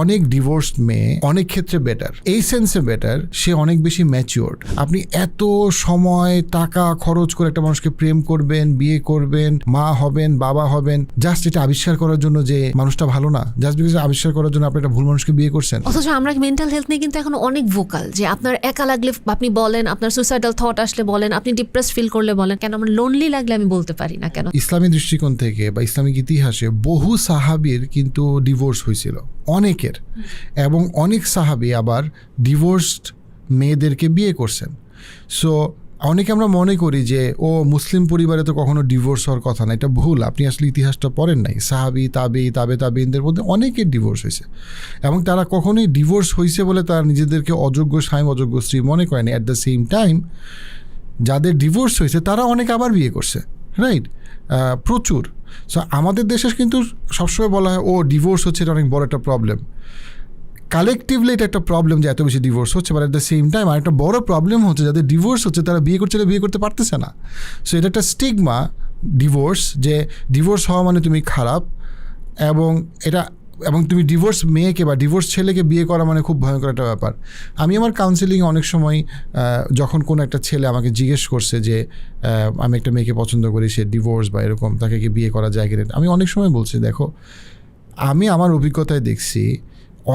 অনেক ডিভোর্স মেয়ে অনেক ক্ষেত্রে বেটার এই সেন্সে বেটার সে অনেক বেশি ম্যাচিওর আপনি এত সময় টাকা খরচ করে একটা মানুষকে প্রেম করবেন বিয়ে করবেন মা হবেন বাবা হবেন জাস্ট এটা আবিষ্কার করার জন্য যে মানুষটা ভালো না জাস্ট বিকজ আবিষ্কার করার জন্য আপনি একটা ভুল মানুষকে বিয়ে করছেন। অথচ আমরা মেন্টাল হেলথ নিয়ে কিন্তু এখন অনেক ভোকাল যে আপনার একা লাগলে আপনি বলেন আপনার সুইসাইডাল থট আসলে বলেন আপনি ডিপ্রেস ফিল করলে বলেন কেন আমার লোনলি লাগলে আমি বলতে পারি না কেন? ইসলামী দৃষ্টিকোণ থেকে বা ইসলামিক ইতিহাসে বহু সাহাবির কিন্তু ডিভোর্স হয়েছিল। অনেকের এবং অনেক সাহাবি আবার ডিভোর্সড মেয়েদেরকে বিয়ে করছেন। সো অনেকে আমরা মনে করি যে, ও মুসলিম পরিবারে তো কখনো ডিভোর্স হওয়ার কথা না, এটা ভুল। আপনি আসলে ইতিহাসটা পড়েন নাই। সাহাবি, তাবি, তাবে তাবিনদের মধ্যে অনেকের ডিভোর্স হয়েছে। এবং তারা কখনোই ডিভোর্স হয়েছে বলে তারা নিজেদেরকে অযোগ্য স্বামী অযোগ্য স্ত্রী মনে করেনি অ্যাট দ্য সেম টাইম যাদের ডিভোর্স হয়েছে, তারা অনেক আবার বিয়ে করছে রাইট প্রচুর। সো আমাদের দেশে কিন্তু সবসময় বলা হয়, ও ডিভোর্স হচ্ছে, এটা অনেক বড় একটা প্রবলেম কালেকটিভলি এটা একটা প্রবলেম যে এত বেশি ডিভোর্স হচ্ছে but at the same time আর একটা বড় প্রবলেম হচ্ছে, যাদের ডিভোর্স হচ্ছে, তারা বিয়ে করছে বিয়ে করতে পারতেছে না। সো এটা একটা স্টিগমা ডিভোর্স যে ডিভোর্স হওয়া মানে তুমি খারাপ, এবং এটা এবং তুমি ডিভোর্স মেয়েকে বা ডিভোর্স ছেলেকে বিয়ে করা মানে খুব ভয়ঙ্কর একটা ব্যাপার। আমি আমার কাউন্সিলিংয়ে অনেক সময় যখন কোনো একটা ছেলে আমাকে জিজ্ঞেস করছে যে আমি একটা মেয়েকে পছন্দ করি, সে ডিভোর্স বা এরকম, তাকে কি বিয়ে করা যায় কিনা, আমি অনেক সময় বলছি, দেখো, আমি আমার অভিজ্ঞতায় দেখছি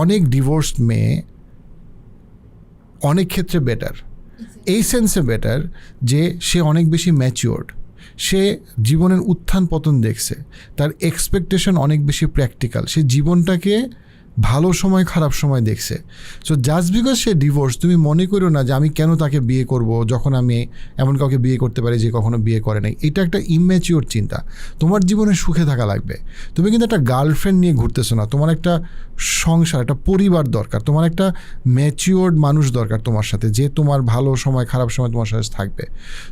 অনেক ডিভোর্স মেয়ে অনেক ক্ষেত্রে বেটার এই সেন্সে বেটার যে সে অনেক বেশি ম্যাচিওর্ড সে জীবনের উত্থান পতন দেখছে তার এক্সপেকটেশন অনেক বেশি প্র্যাকটিক্যাল সে জীবনটাকে ভালো সময়, খারাপ সময় দেখছে। সো জাস্ট বিকজ সে ডিভোর্স তুমি মনে করো না যে আমি কেন তাকে বিয়ে করব যখন আমি এমন কাউকে বিয়ে করতে পারি যে কখনো বিয়ে করে নাই। এটা একটা ইম্যাচিওর চিন্তা। তোমার জীবনে সুখে থাকা লাগবে। তুমি কিন্তু একটা গার্লফ্রেন্ড নিয়ে ঘুরতেছো না। তোমার একটা সংসার, একটা পরিবার দরকার। তোমার একটা ম্যাচিওর্ড মানুষ দরকার তোমার সাথে যে তোমার ভালো সময়, খারাপ সময় তোমার সাথে থাকবে।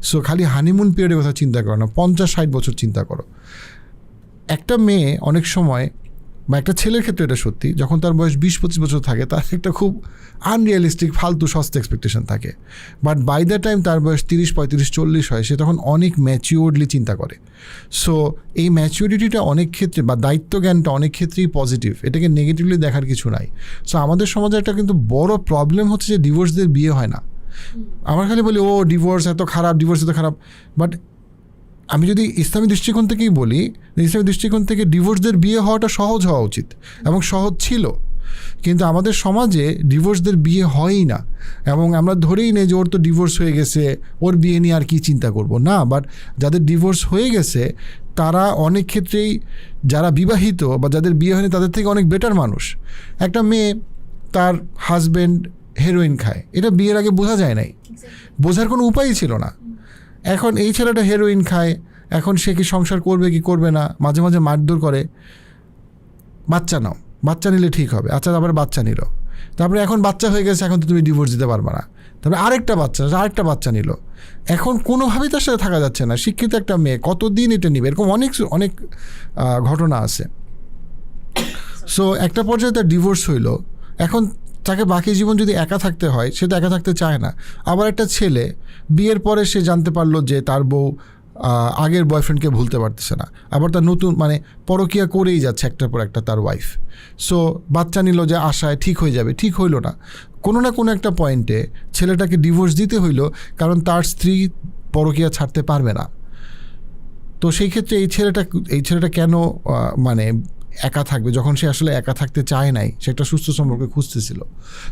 সো খালি হানিমুন পিরিয়ডের কথা চিন্তা করো না। পঞ্চাশ, ষাট বছর চিন্তা করো। একটা মেয়ে অনেক সময় বা একটা ছেলের ক্ষেত্রে এটা সত্যি যখন তার বয়স বিশ পঁচিশ বছর থাকে তার একটা খুব আনরিয়ালিস্টিক ফালতু সস্তা এক্সপেকটেশন থাকে। বাট বাই দ্য টাইম তার বয়স তিরিশ পঁয়ত্রিশ চল্লিশ হয় সে তখন অনেক ম্যাচিওরলি চিন্তা করে। সো এই ম্যাচিউরিটিটা অনেক ক্ষেত্রে বা দায়িত্ব জ্ঞানটা অনেক ক্ষেত্রেই পজিটিভ এটাকে নেগেটিভলি দেখার কিছু নাই। সো আমাদের সমাজে একটা কিন্তু বড় প্রবলেম হচ্ছে যে ডিভোর্সদের বিয়ে হয় না। আমার খালি বলি ও ডিভোর্স এত খারাপ ডিভোর্স এত খারাপ। বাট আমি যদি ইসলামী দৃষ্টিকোণ থেকেই বলি ইসলামী দৃষ্টিকোণ থেকে ডিভোর্সদের বিয়ে হওয়াটা সহজ হওয়া উচিত এবং সহজ ছিল। কিন্তু আমাদের সমাজে ডিভোর্সদের বিয়ে হয়ই না এবং আমরা ধরেই নেই যে ওর তো ডিভোর্স হয়ে গেছে, ওর বিয়ে নিয়ে আর কি চিন্তা করব। না বাট যাদের ডিভোর্স হয়ে গেছে, তারা অনেক ক্ষেত্রেই যারা বিবাহিত বা যাদের বিয়ে হয়নি, তাদের থেকে অনেক বেটার মানুষ। একটা মেয়ে তার হাজব্যান্ড হেরোইন খায়। এটা বিয়ের আগে বোঝা যায় নাই। বোঝার কোনো উপায়ই ছিল না। এখন এই ছেলেটা হেরোইন খায়, এখন সে কি সংসার করবে কি করবে না, মাঝে মাঝে মারধর করে। বাচ্চা নাও, বাচ্চা নিলে ঠিক হবে। আচ্ছা তারপরে বাচ্চা নিল। তারপরে এখন বাচ্চা হয়ে গেছে, এখন তো তুমি ডিভোর্স দিতে পারবে না। তারপরে আরেকটা বাচ্চা আরেকটা বাচ্চা নিল। এখন কোনোভাবেই তার সাথে থাকা যাচ্ছে না। শিক্ষিত একটা মেয়ে, কতদিন এটা নিবে? এরকম অনেক অনেক ঘটনা আছে। সো একটা পর্যায়ে তার ডিভোর্স হইল। এখন তাকে বাকি জীবন যদি একা থাকতে হয়, সে তো একা থাকতে চায় না। আবার একটা ছেলে, বিয়ের পরে সে জানতে পারল যে তার বউ আগের বয়ফ্রেন্ডকে ভুলতে পারতেছে না। আবার তার নতুন মানে পরকিয়া করেই যাচ্ছে একটার পর একটা তার ওয়াইফ সো বাচ্চা নিল যে আশায় ঠিক হয়ে যাবে, ঠিক হইল না। কোনো না কোনো একটা পয়েন্টে ছেলেটাকে ডিভোর্স দিতে হইল, কারণ তার স্ত্রী পরকিয়া ছাড়তে পারবে না। তো সেই ক্ষেত্রে এই ছেলেটা এই ছেলেটা কেন মানে একা থাকবে, যখন সে আসলে একা থাকতে চায় নাই, সে একটা সুস্থ সম্পর্ক খুঁজতেছিল।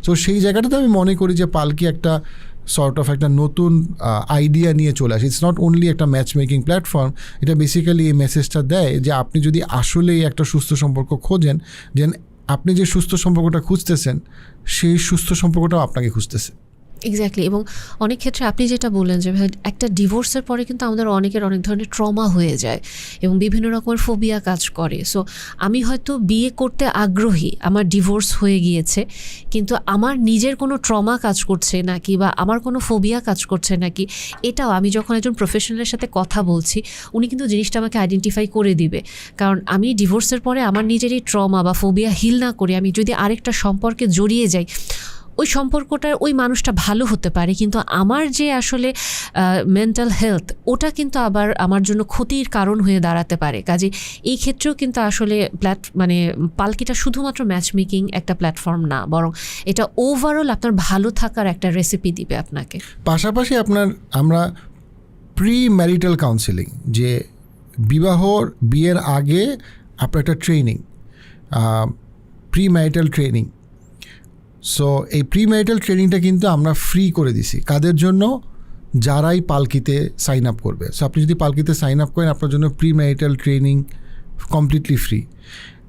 তো সেই জায়গাটাতে আমি মনে করি যে পালকি একটা সর্ট অফ একটা নতুন আইডিয়া নিয়ে চলে আসে। ইটস নট অনলি একটা ম্যাচ মেকিং প্ল্যাটফর্ম এটা বেসিক্যালি এই মেসেজটা দেয় যে আপনি যদি আসলেই একটা সুস্থ সম্পর্ক খোঁজেন যে আপনি যে সুস্থ সম্পর্কটা খুঁজতেছেন, সেই সুস্থ সম্পর্কটাও আপনাকে খুঁজতেছে। এক্স্যাক্টলি এবং অনেক ক্ষেত্রে আপনি যেটা বললেন যে একটা ডিভোর্সের পরে কিন্তু আমাদের অনেকের অনেক ধরনের ট্রমা হয়ে যায় এবং বিভিন্ন রকমের ফোবিয়া কাজ করে। সো আমি হয়তো বিয়ে করতে আগ্রহী, আমার ডিভোর্স হয়ে গিয়েছে, কিন্তু আমার নিজের কোনো ট্রমা কাজ করছে নাকি বা আমার কোনো ফোবিয়া কাজ করছে নাকি, এটাও আমি যখন একজন প্রফেশনালের সাথে কথা বলছি, উনি কিন্তু জিনিসটা আমাকে আইডেন্টিফাই করে দিবে। কারণ আমি ডিভোর্সের পরে আমার নিজের এই ট্রমা বা ফোবিয়া হিল না করে আমি যদি আরেকটা সম্পর্কে জড়িয়ে যাই ওই সম্পর্কটার ওই মানুষটা ভালো হতে পারে, কিন্তু আমার যে আসলে মেন্টাল হেলথ ওটা কিন্তু আবার আমার জন্য ক্ষতির কারণ হয়ে দাঁড়াতে পারে। কাজে এই ক্ষেত্রেও কিন্তু আসলে প্ল্যাট মানে পালকিটা শুধুমাত্র ম্যাচ মেকিং একটা প্ল্যাটফর্ম না, বরং এটা ওভারঅল আপনার ভালো থাকার একটা রেসিপি দিবে আপনাকে। পাশাপাশি আপনার, আমরা প্রি ম্যারিটাল কাউন্সিলিং যে বিবাহর বিয়ের আগে আপনার একটা training pre marital training so এই প্রি ম্যারিটাল ট্রেনিংটা কিন্তু আমরা ফ্রি করে দিছি। কাদের জন্য? যারাই পালকিতে সাইন আপ করবে। সো আপনি যদি পালকিতে সাইন আপ করেন, আপনার জন্য pre marital training completely free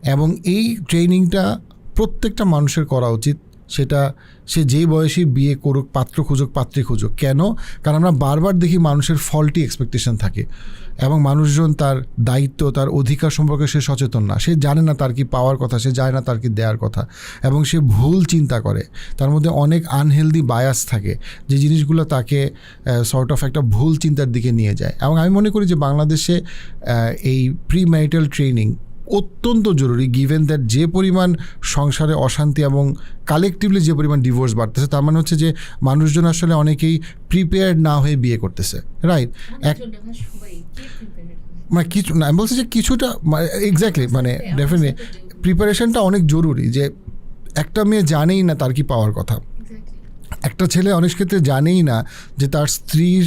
এবং এই ট্রেনিংটা প্রত্যেকটা মানুষের করা উচিত। সেটা সে যে বয়সে বিয়ে করুক, পাত্র খুঁজুক, পাত্রী খুঁজুক। কেন? কারণ আমরা বারবার দেখি মানুষের ফল্টি এক্সপেকটেশন থাকে এবং মানুষজন তার দায়িত্ব, তার অধিকার সম্পর্কে সে সচেতন না। সে জানে না তার কি পাওয়ার কথা, সে জানে না তার কি দেওয়ার কথা এবং সে ভুল চিন্তা করে। তার মধ্যে অনেক আনহেলদি বায়াস থাকে যে জিনিসগুলো তাকে সর্ট অফ একটা ভুল চিন্তার দিকে নিয়ে যায়। এবং আমি মনে করি যে বাংলাদেশে এই প্রি ম্যারিটাল ট্রেনিং অত্যন্ত জরুরি গিভেন দ্যাট যে পরিমাণ সংসারে অশান্তি এবং কালেকটিভলি যে পরিমাণ ডিভোর্স বাড়তেছে তার মানে হচ্ছে যে মানুষজন আসলে অনেকেই প্রিপেয়ার্ড না হয়ে বিয়ে করতেছে রাইট এক মানে কিছু না আমি বলছি যে কিছুটা এক্স্যাক্টলি মানে ডেফিনেটলি প্রিপারেশনটা অনেক জরুরি যে একটা মেয়ে জানেই না তার কি পাওয়ার কথা। একটা ছেলে অনেক ক্ষেত্রে জানেই না যে তার স্ত্রীর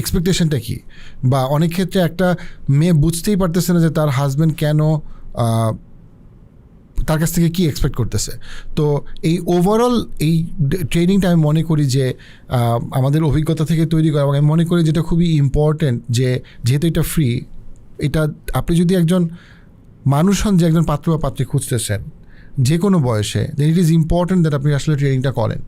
এক্সপেকটেশনটা কী? বা অনেক ক্ষেত্রে একটা মেয়ে বুঝতেই পারতেছে না যে তার হাজব্যান্ড কেন তার কাছ থেকে কি এক্সপেক্ট করতেছে। তো এই ওভারঅল এই ট্রেনিংটা আমি মনে করি যে আমাদের অভিজ্ঞতা থেকে তৈরি করা এবং আমি মনে করি যেটা খুবই ইম্পর্ট্যান্ট যে যেহেতু এটা ফ্রি এটা আপনি যদি একজন মানুষ হন যে একজন পাত্র বা পাত্রী খুঁজতেছেন যে কোনো বয়সে then it is important that আপনি আসলে ট্রেনিংটা করেন।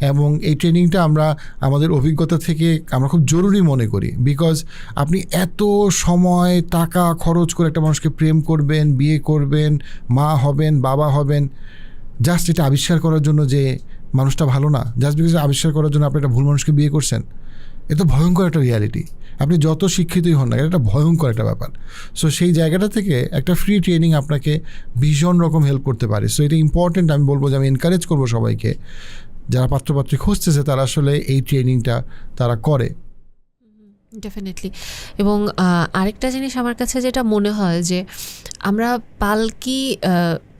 এবং এই ট্রেনিংটা আমরা, আমাদের অভিজ্ঞতা থেকে আমরা খুব জরুরি মনে করি। বিকজ আপনি এত সময়, টাকা খরচ করে একটা মানুষকে প্রেম করবেন, বিয়ে করবেন, মা হবেন, বাবা হবেন জাস্ট এটা আবিষ্কার করার জন্য যে মানুষটা ভালো না জাস্ট বিকজ আবিষ্কার করার জন্য আপনি একটা ভুল মানুষকে বিয়ে করছেন। এ তো ভয়ঙ্কর একটা রিয়ালিটি আপনি যত শিক্ষিতই হন না এটা ভয়ঙ্কর একটা ব্যাপার। সো সেই জায়গাটা থেকে একটা ফ্রি ট্রেনিং আপনাকে ভীষণ রকম হেল্প করতে পারে। সো এটা ইম্পর্টেন্ট আমি বলব যে আমি এনকারেজ করব সবাইকে। যারা পাত্রপাত্রী খুঁজতেছে, তারা আসলে এই ট্রেনিংটা তারা করে। ডেফিনেটলি এবং আরেকটা জিনিস আমার কাছে যেটা মনে হয় যে, আমরা পালকি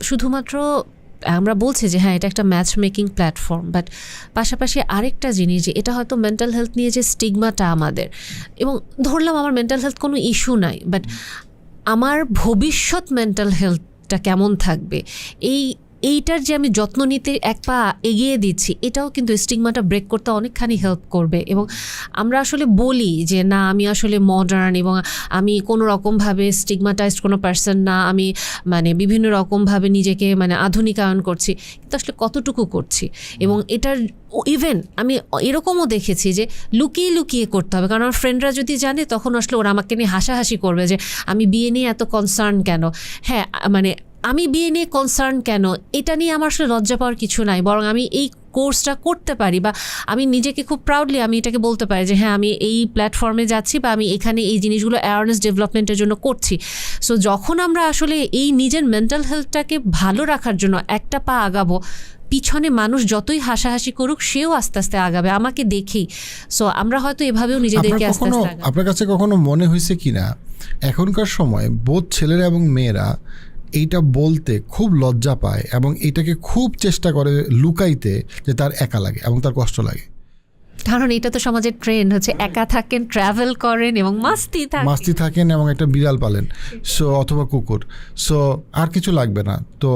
শুধুমাত্র আমরা বলছি যে হ্যাঁ এটা একটা ম্যাচ মেকিং প্ল্যাটফর্ম বাট পাশাপাশি আরেকটা জিনিস যে এটা হয়তো মেন্টাল হেলথ নিয়ে যে স্টিগমাটা আমাদের, এবং ধরলাম আমার মেন্টাল হেলথ কোনো ইস্যু নাই বাট আমার ভবিষ্যৎ মেন্টাল হেলথটা কেমন থাকবে? এই এইটার যে আমি যত্ন নিতে এক পা এগিয়ে দিচ্ছি, এটাও কিন্তু স্টিগমাটা ব্রেক করতে অনেকখানি হেল্প করবে। এবং আমরা আসলে বলি যে, না, আমি আসলে মডার্ন এবং আমি কোনো রকমভাবে স্টিগমাটাইজড কোনো পার্সন না। আমি মানে বিভিন্ন রকমভাবে নিজেকে মানে আধুনিকায়ন করছি। কিন্তু আসলে কতটুকু করছি? এবং এটার ইভেন আমি এরকমও দেখেছি যে, লুকিয়ে লুকিয়ে করতে হবে। কারণ আমার ফ্রেন্ডরা যদি জানে, তখন আসলে ওরা আমাকে নিয়ে হাসাহাসি করবে যে, আমি বিয়ে নিয়ে এত কনসার্ন কেন? হ্যাঁ মানে আমি বিয়ে নিয়ে কনসার্ন কেন? এটা নিয়ে আমার আসলে লজ্জা পাওয়ার কিছু নাই। বরং আমি এই কোর্সটা করতে পারি বা আমি নিজেকে খুব প্রাউডলি আমি এটাকে বলতে পারি যে হ্যাঁ আমি এই প্ল্যাটফর্মে যাচ্ছি বা আমি এখানে এই জিনিসগুলো অ্যাওয়ারনেস ডেভেলপমেন্টের জন্য করছি। সো যখন আমরা আসলে এই নিজের মেন্টাল হেলথটাকে ভালো রাখার জন্য একটা পা আগাবো পিছনে মানুষ যতই হাসাহাসি করুক সেও আস্তে আস্তে আগাবে। আমাকে দেখেই। সো আমরা হয়তো এভাবেও নিজেদেরকে আস্তে আস্তে আপনার কাছে কখনো মনে হয়েছে কি না এখনকার সময় বোধ ছেলেরা এবং মেয়েরা এইটা বলতে খুব লজ্জা পায় এবং এটাকে খুব চেষ্টা করে লুকাইতে যে তার একা লাগে এবং তার কষ্ট লাগে। কারণ এটা তো সমাজের ট্রেন্ড হচ্ছে একা থাকেন ট্রাভেল করেন এবং মাস্তি থাকেন। মাস্তি থাকেন এবং একটা বিড়াল পালেন সো অথবা কুকুর। সো আর কিছু লাগবে না। তো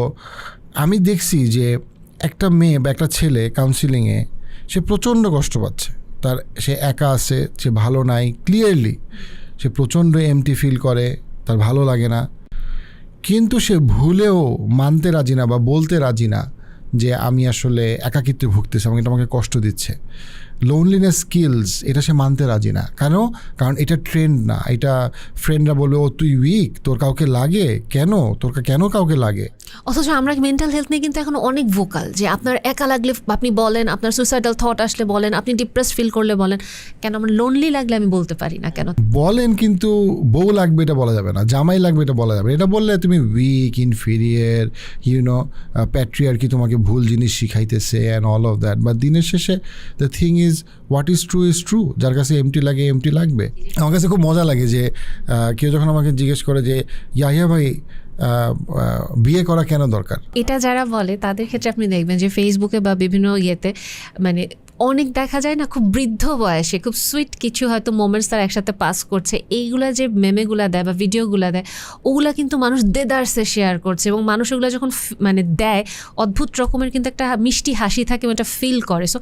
আমি দেখছি যে একটা মেয়ে বা একটা ছেলে কাউন্সিলিংয়ে সে প্রচণ্ড কষ্ট পাচ্ছে। তার সে একা আছে সে ভালো নাই ক্লিয়ারলি সে প্রচণ্ড এমটি ফিল করে তার ভালো লাগে না। কিন্তু সে ভুলেও মানতে রাজি না বা বলতে রাজি না যে আমি আসলে একাকিত্বে ভুগতেছি আমাকে এটা আমাকে কষ্ট দিচ্ছে। লোনলিনেস স্কিলস এটা সে মানতে রাজি না। কেন? কারণ এটা ট্রেন্ড না। এটা ফ্রেন্ডরা বলবে ও তুই উইক তোর কাউকে লাগে? কেন? তোর কেন কাউকে লাগে? অথচ আমরা মেন্টাল হেলথ নিয়ে কিন্তু এখন অনেক ভোকাল যে আপনার একা লাগলে আপনি বলেন আপনার সুইসাইডাল থট আসলে বলেন আপনি ডিপ্রেস ফিল করলে বলেন। কেন? আমার লোনলি লাগলে আমি বলতে পারি না কেন? বলেন কিন্তু বউ লাগবে এটা বলা যাবে না জামাই লাগবে এটা বলা যাবে এটা বললে তুমি উইক ইনফিরিয়ার ইউনো প্যাট্রিয়ার কি তোমাকে ভুল জিনিস শিখাইতেছে অ্যান্ড অল অফ দ্যাট বা দিনের শেষে the thing is what is true is true যার কাছে এমটি লাগে এমটি লাগবে। আমার কাছে খুব মজা লাগে যে কেউ যখন আমাকে জিজ্ঞেস করে যে, ইয়াহিয়া ভাই বিয়ে করা কেন দরকার? এটা যারা বলে, তাদের ক্ষেত্রে আপনি দেখবেন যে ফেসবুকে বা বিভিন্ন ইয়েতে মানে অনেক দেখা যায় না, খুব বৃদ্ধ বয়সে, খুব সুইট কিছু হয়তো মোমেন্টস তারা একসাথে পাস করছে, এইগুলা যে মেমেগুলা দেয় বা ভিডিওগুলা দেয়, ওগুলা কিন্তু মানুষ দেদারসে শেয়ার করছে এবং মানুষ ওগুলো যখন মানে দেয়, অদ্ভুত রকমের কিন্তু একটা মিষ্টি হাসি থাকে এবং একটা ফিল করে। সো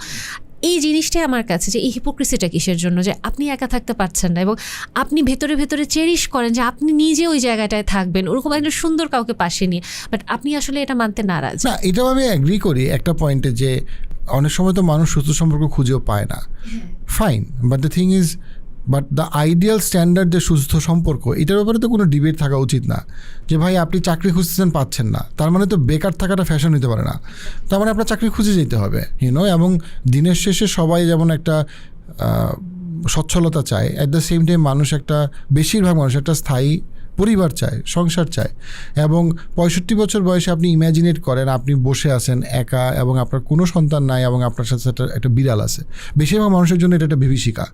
এই জিনিসটাই আমার কাছে যে এই হিপোক্রেসিটা কিসের জন্য? যে আপনি একা থাকতে পারছেন না এবং আপনি ভেতরে ভেতরে চেরিশ করেন যে আপনি নিজে ওই জায়গাটায় থাকবেন ওরকম একটা সুন্দর কাউকে পাশে নিয়ে। বাট আপনি আসলে এটা মানতে নারাজ। না এটাও আমি অ্যাগ্রি করি একটা পয়েন্টে যে অনেক সময় তো মানুষ সুস্থ সম্পর্ক খুঁজেও পায় না। Fine but the thing is but the ideal standard যে সুস্থ সম্পর্ক, এটার ব্যাপারে তো কোনো ডিবেট থাকা উচিত না। যে ভাই, আপনি চাকরি খুঁজতেছেন, পাচ্ছেন না। তার মানে তো বেকার থাকাটা ফ্যাশন হতে পারে না। তার মানে আপনার চাকরি খুঁজে যেতে হবে ইউনো এবং দিনের শেষে সবাই যেমন একটা সচ্ছলতা চায় অ্যাট দ্য সেম টাইম মানুষ একটা, বেশিরভাগ মানুষ একটা স্থায়ী পরিবার চায়, সংসার চায়। এবং পঁয়ষট্টি বছর বয়সে আপনি ইম্যাজিনেট করেন, আপনি বসে আছেন একা এবং আপনার কোনো সন্তান নাই এবং আপনার সাথে একটা একটা বিড়াল আছে। বেশিরভাগ মানুষের জন্য এটা একটা বিভীষিকা।